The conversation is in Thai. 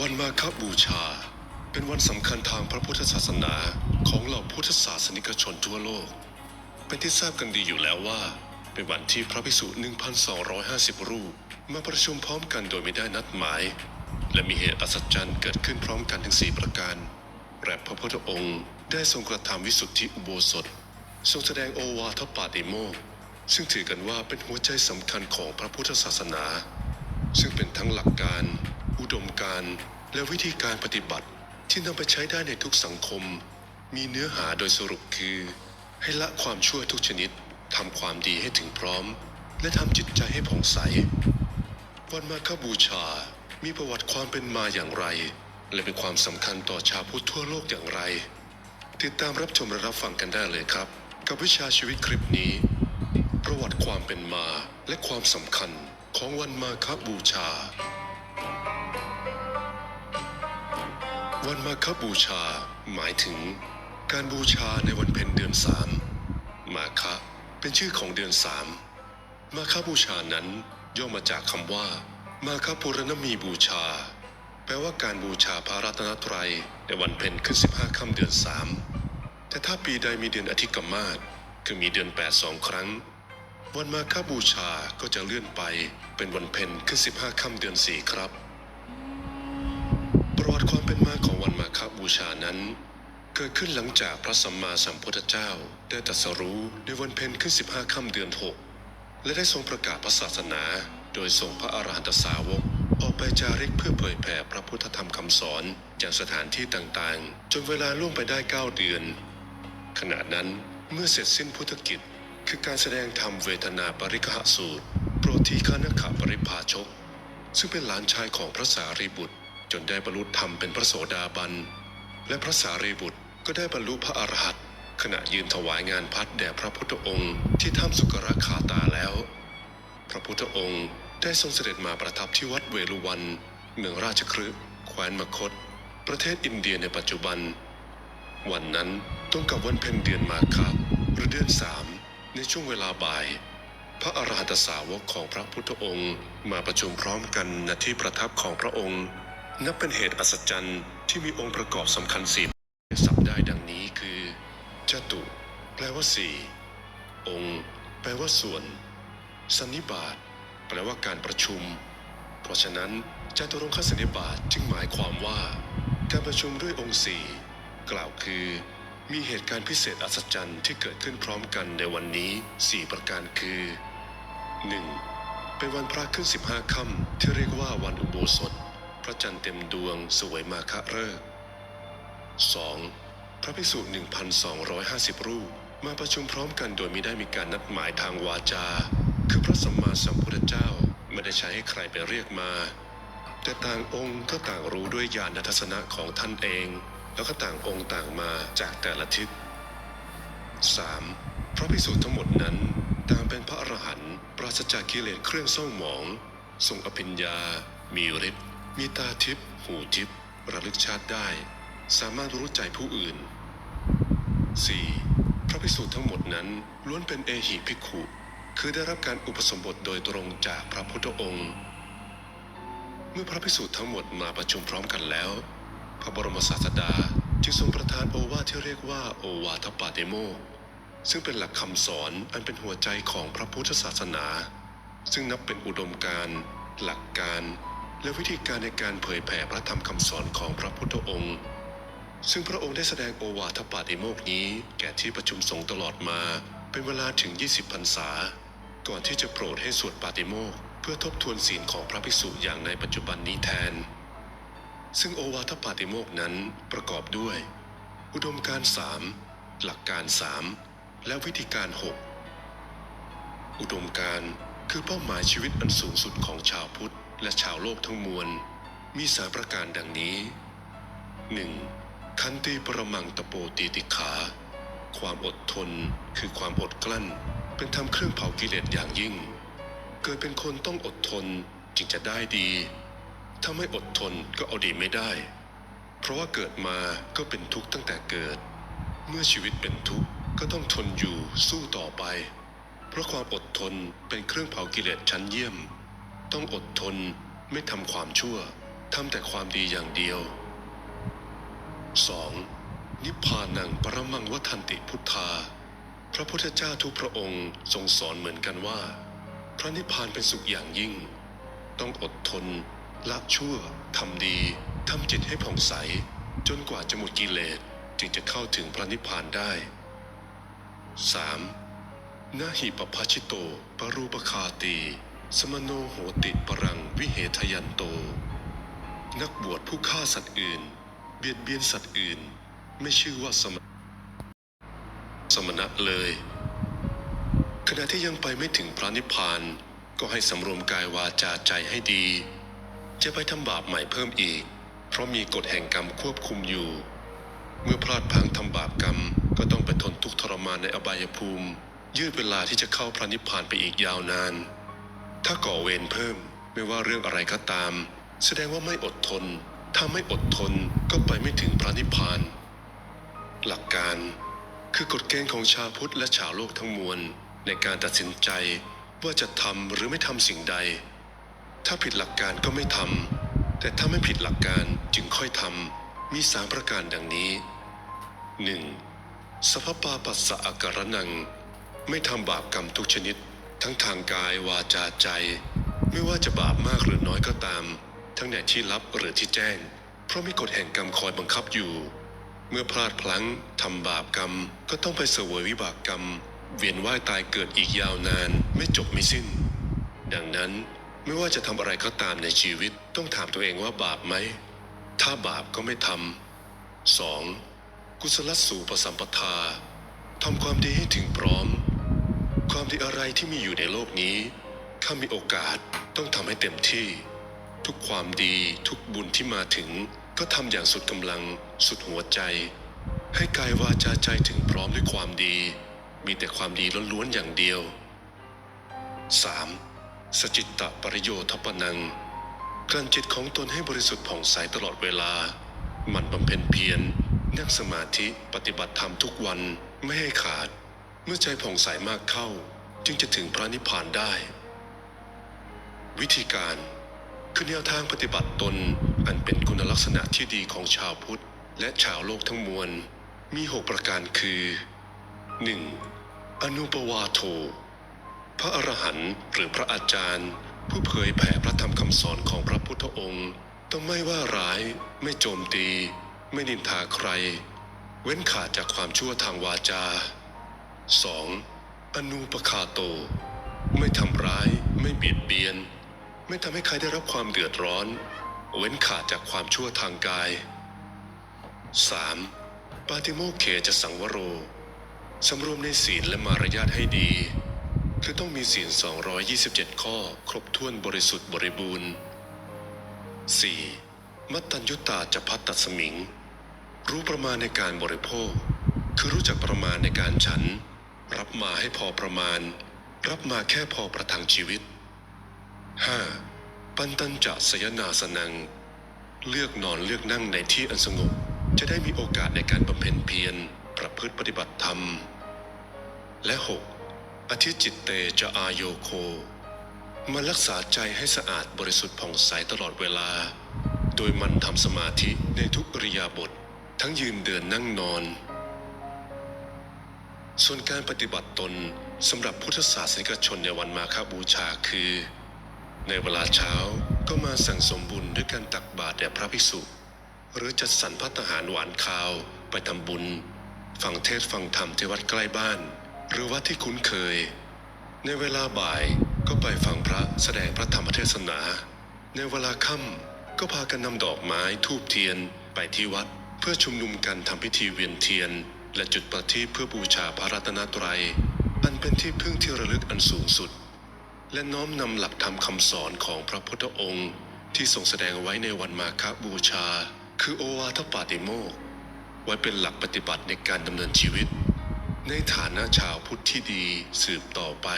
วันมาคบูชา เป็นวันสำคัญทางพระพุทธศาสนาของเหล่าพุทธศาสนิกชนทั่วโลก เป็นที่ทราบกันดีอยู่แล้วว่า เป็นวันที่พระภิกษุ 1,250 รูป มาประชุมพร้อมกันโดยไม่ได้นัดหมาย และมีเหตุอัศจรรย์เกิดขึ้นพร้อมกันถึง 4 ประการและพระพุทธองค์ได้ทรงกระทำวิสุทธิอุโบสถ ทรงแสดงโอวาทปาติโมกซึ่งถือกันว่าเป็นหัวใจสำคัญของพระพุทธศาสนา ซึ่งเป็นทั้งหลักการ อุดมการณ์และวิธีการปฏิบัติที่นำไปใช้ได้ในทุกสังคม มีเนื้อหาโดยสรุปคือ ให้ละความชั่วทุกชนิดทำความดีให้ถึงพร้อม และทำจิตใจให้ผ่องใส วันมาคบูชา มีประวัติความเป็นมาอย่างไร และเป็นความสำคัญต่อชาวพุทธทั่วโลกอย่างไร ติดตามรับชมและรับฟังกันได้เลยครับ กับวิชาชีวิตคลิปนี้ ประวัติความเป็นมาและความสำคัญของวันมาคบูชา วันมาคบูชา หมายถึง การบูชาในวันเพ็ญเดือนสามมาคะเป็นชื่อของเดือนสามมาคบูชานั้นย่อมาจากคำว่า มาคปุรณมีบูชา แปลว่าการบูชาพระรัตนตรัยในวันเพ็ญขึ้น 15ค่ำเดือนสามแต่ถ้าปีใดมีเดือนอธิกมาศคือมีเดือนแปดสองครั้ง วันมาคบูชาก็จะเลื่อนไปเป็นวันเพ็ญขึ้น 15ค่ำเดือนสี่ครับ ประวัติความเป็นมาของวันมาค บูชานั้น เกิดขึ้นหลังจากพระสัมมาสัมพุทธเจ้าได้ตรัสรู้ในวันเพ็ญขึ้น 15 ค่ำเดือน 6 และได้ทรงประกาศพระศาสนา โดยส่งพระอรหันตสาวกออกไปจาริกเพื่อเผยแผ่พระพุทธธรรมคำสอนอย่างสถานที่ต่างๆ จนเวลาล่วงไปได้ 9 เดือน ขณะนั้นเมื่อเสร็จสิ้นพุทธกิจ คือการแสดงธรรมเวทนาปริกหสูตร โปรดทีฆานขะปริภาชก ซึ่งเป็นหลานชายของพระสารีบุตร จนได้บรรลุธรรมเป็นพระโสดาบัน และพระสารีบุตรก็ได้บรรลุพระอรหันต์ขณะยืนถวายงานพัดแด่พระพุทธองค์ที่ถ้ำสุกรคาตาแล้ว พระพุทธองค์ได้ทรงเสด็จมาประทับที่วัดเวลุวันเมืองราชคฤห์แคว้นมคต ประเทศอินเดียในปัจจุบัน วันนั้นตรงกับวันเพ็ญเดือนมาฆะหรือเดือนสามในช่วงเวลาบ่าย พระอรหันตสาวกของพระพุทธองค์มาประชุมพร้อมกันณที่ประทับของพระองค์ นับเป็นเหตุอัศจรรย์ ที่มีองค์ประกอบสำคัญสี่สับได้ดังนี้คือจตุ แปลว่าสี่องค์ แปลว่าส่วน สันนิบาตแปลว่าการประชุม เพราะฉะนั้นจตุรงคสันนิบาตจึงหมายความว่า การประชุมด้วยองค์สี่กล่าวคือ มีเหตุการณ์พิเศษอัศจรรย์ที่เกิดขึ้นพร้อมกันในวันนี้สี่ประการคือ 1. เป็นวันพระขึ้น 15 ค่ำที่เรียกว่าวันอุโบสถ พระจันทร์เต็มดวงสวยมาคะเริก 2. พระภิกษุ 1,250 รูป มาประชุมพร้อมกันโดยไม่ได้มีการนัดหมายทางวาจา คือพระสัมมาสัมพุทธเจ้าไม่ได้ใช้ให้ใครไปเรียกมา แต่ต่างองค์ก็ต่างรู้ด้วยญาณทัศนะของท่านเอง แล้วก็ต่างองค์ต่างมาจากแต่ละทิศ 3. พระภิกษุทั้งหมดนั้นต่างเป็นพระอรหันต์ปราศจากกิเลสเครื่องเศร้าหมอง ทรงอภิญญา มีฤทธิ์ มีตาทิพย์หูทิพย์ระลึกชาติได้ สามารถรู้ใจผู้อื่น 4. พระภิกษุทั้งหมดนั้นล้วนเป็นเอหิภิกขุ คือได้รับการอุปสมบทโดยตรงจากพระพุทธองค์ เมื่อพระภิกษุทั้งหมดมาประชุมพร้อมกันแล้ว พระบรมศาสดาจึงทรงประทานโอวาทที่เรียกว่าโอวาทปาติโม ซึ่งเป็นหลักคำสอนอันเป็นหัวใจของพระพุทธศาสนา ซึ่งนับเป็นอุดมการณ์ หลักการ และวิธีการในการเผยแผ่พระธรรมคำสอนของพระพุทธองค์ ซึ่งพระองค์ได้แสดงโอวาทปาติโมกนี้แก่ที่ประชุมสงฆ์ตลอดมาเป็นเวลาถึง 20พรรษา ก่อนที่จะโปรดให้สวดปาติโมกเพื่อทบทวนศีลของพระภิกษุอย่างในปัจจุบันนี้แทน ซึ่งโอวาทปาติโมกนั้นประกอบด้วย อุดมการสามหลักการสามและวิธีการหกอุดมการคือเป้าหมายชีวิตอันสูงสุดของชาวพุทธ และชาวโลกทั้งมวล มีสาประการดังนี้ 1. คันติปรมังตะโปตีติขา ความอดทนคือความอดกลั้น เป็นธรรมเครื่องเผากิเลสอย่างยิ่ง เกิดเป็นคนต้องอดทนจึงจะได้ดี ถ้าไม่อดทนก็เอาดีไม่ได้ เพราะว่าเกิดมาก็เป็นทุกข์ตั้งแต่เกิด เมื่อชีวิตเป็นทุกข์ก็ต้องทนอยู่สู้ต่อไป เพราะความอดทนเป็นเครื่องเผากิเลสชั้นเยี่ยม ต้องอดทนไม่ทำความชั่วทำแต่ความดีอย่างเดียว 2. นิพพานังปรมังวัฏันติพุทธา พระพุทธเจ้าทุกพระองค์ทรงสอนเหมือนกันว่า พระนิพพานเป็นสุขอย่างยิ่ง ต้องอดทนละชั่วทำดีทำจิตให้ผ่องใส จนกว่าจะหมดกิเลสจึงจะเข้าถึงพระนิพพานได้ 3. นาหิปปาชิโต ปรูปคาตี สมโนโหติปรังวิเหทยันโต นักบวชผู้ฆ่าสัตว์อื่น เบียดเบียนสัตว์อื่น ไม่ชื่อว่าสมณสมณะเลย ขณะที่ยังไปไม่ถึงพระนิพพานก็ให้สำรวมกายวาจาใจให้ดี จะไปทำบาปใหม่เพิ่มอีก เพราะมีกฎแห่งกรรมควบคุมอยู่ เมื่อพลาดพังทำบาปกรรมก็ต้องไปทนทุกข์ทรมานในอบายภูมิ ยืดเวลาที่จะเข้าพระนิพพานไปอีกยาวนาน ถ้าก่อเวรเพิ่มไม่ว่าเรื่องอะไรก็ตาม แสดงว่าไม่อดทน ถ้าไม่อดทนก็ไปไม่ถึงพระนิพพาน หลักการคือกฎเกณฑ์ของชาวพุทธและชาวโลกทั้งมวล ในการตัดสินใจว่าจะทำหรือไม่ทำสิ่งใด ถ้าผิดหลักการก็ไม่ทำแต่ถ้าไม่ผิดหลักการจึงค่อยทำมีสามประการดังนี้ 1. สภปาปัสสะอาการนัง ไม่ทำบาปกรรมทุกชนิด ทั้งทางกายวาจาใจ ไม่ว่าจะบาปมากหรือน้อยก็ตาม ทั้งในที่ลับหรือที่แจ้ง เพราะมีกฎแห่งกรรมคอยบังคับอยู่ เมื่อพลาดพลั้งทำบาปกรรม ก็ต้องไปเสวยวิบากกรรม เวียนว่ายตายเกิดอีกยาวนานไม่จบไม่สิ้น ดังนั้นไม่ว่าจะทำอะไรก็ตามในชีวิตต้องถามตัวเองว่าบาปไหม ถ้าบาปก็ไม่ทำ 2. กุศลสู่ประสัมปทาทำความดีให้ถึงพร้อม ความดีอะไรที่มีอยู่ในโลกนี้ถ้ามีโอกาสต้องทำให้เต็มที่ ทุกความดีทุกบุญที่มาถึง ก็ทำอย่างสุดกำลังสุดหัวใจ ให้กายวาจาใจถึงพร้อมด้วยความดี มีแต่ความดีล้วนๆอย่างเดียว 3. สจิตตะปริโยทปนังกลั่นจิตของตนให้บริสุทธิ์ผ่องใสตลอดเวลา มันบำเพ็ญเพียรนั่งสมาธิปฏิบัติธรรมทุกวันไม่ให้ขาด เมื่อใจผ่องใสมากเข้าจึงจะถึงพระนิพพานได้ วิธีการคือแนวทางปฏิบัติตนอันเป็นคุณลักษณะที่ดีของชาวพุทธ และชาวโลกทั้งมวล มีหกประการคือ 1. อนุปวาโท พระอรหันต์หรือพระอาจารย์ ผู้เผยแผ่พระธรรมคำสอนของพระพุทธองค์ ต้องไม่ว่าร้าย ไม่โจมตี ไม่นินทาใคร เว้นขาดจากความชั่วทางวาจา 2. อนุปคาโต ไม่ทำร้าย ไม่เบียดเบียน ไม่ทำให้ใครได้รับความเดือดร้อน เว้นขาดจากความชั่วทางกาย 3. ปาติโมเขจะสังวโร สำรวมในศีลและมารยาทให้ดี คือต้องมีศีล 227 ข้อ ครบถ้วนบริสุทธิ์บริบูรณ์ 4. มัตตัญญุตาจะพัตตสมิง รู้ประมาณในการบริโภค คือรู้จักประมาณในการฉัน รับมาให้พอประมาณ รับมาแค่พอประทังชีวิต 5. ปันตัญจะสยนาสนัง เลือกนอนเลือกนั่งในที่อันสงบ จะได้มีโอกาสในการบำเพ็ญเพียร ประพฤติปฏิบัติธรรม และ 6. อธิจิตเตจะอายโยโค มารักษาใจให้สะอาดบริสุทธิ์ผ่องใสตลอดเวลา โดยมันทำสมาธิในทุกอริยาบท ทั้งยืนเดินนั่งนอน ส่วนการปฏิบัติตนสำหรับพุทธศาสนิกชนในวันมาฆบูชาคือ ในเวลาเช้าก็มาสั่งสมบุญด้วยการตักบาตรแด่พระภิกษุ หรือจัดสรรพัตหารหวานคาวไปทำบุญ ฟังเทศฟังธรรมที่วัดใกล้บ้าน หรือวัดที่คุ้นเคย ในเวลาบ่ายก็ไปฟังพระแสดงพระธรรมเทศนา ในเวลาค่ำก็พากันนำดอกไม้ทูบเทียนไปที่วัดเพื่อชุมนุมกันทำพิธีเวียนเทียน และจุดประทีปเพื่อบูชาพระรัตนตรัย อันเป็นที่พึ่งที่ระลึกอันสูงสุด และน้อมนำหลักธรรมคำสอนของพระพุทธองค์ที่ทรงแสดงไว้ในวันมาฆบูชา คือโอวาทปาติโมกไว้เป็นหลักปฏิบัติในการดำเนินชีวิต ในฐานะชาวพุทธที่ดีสืบต่อไป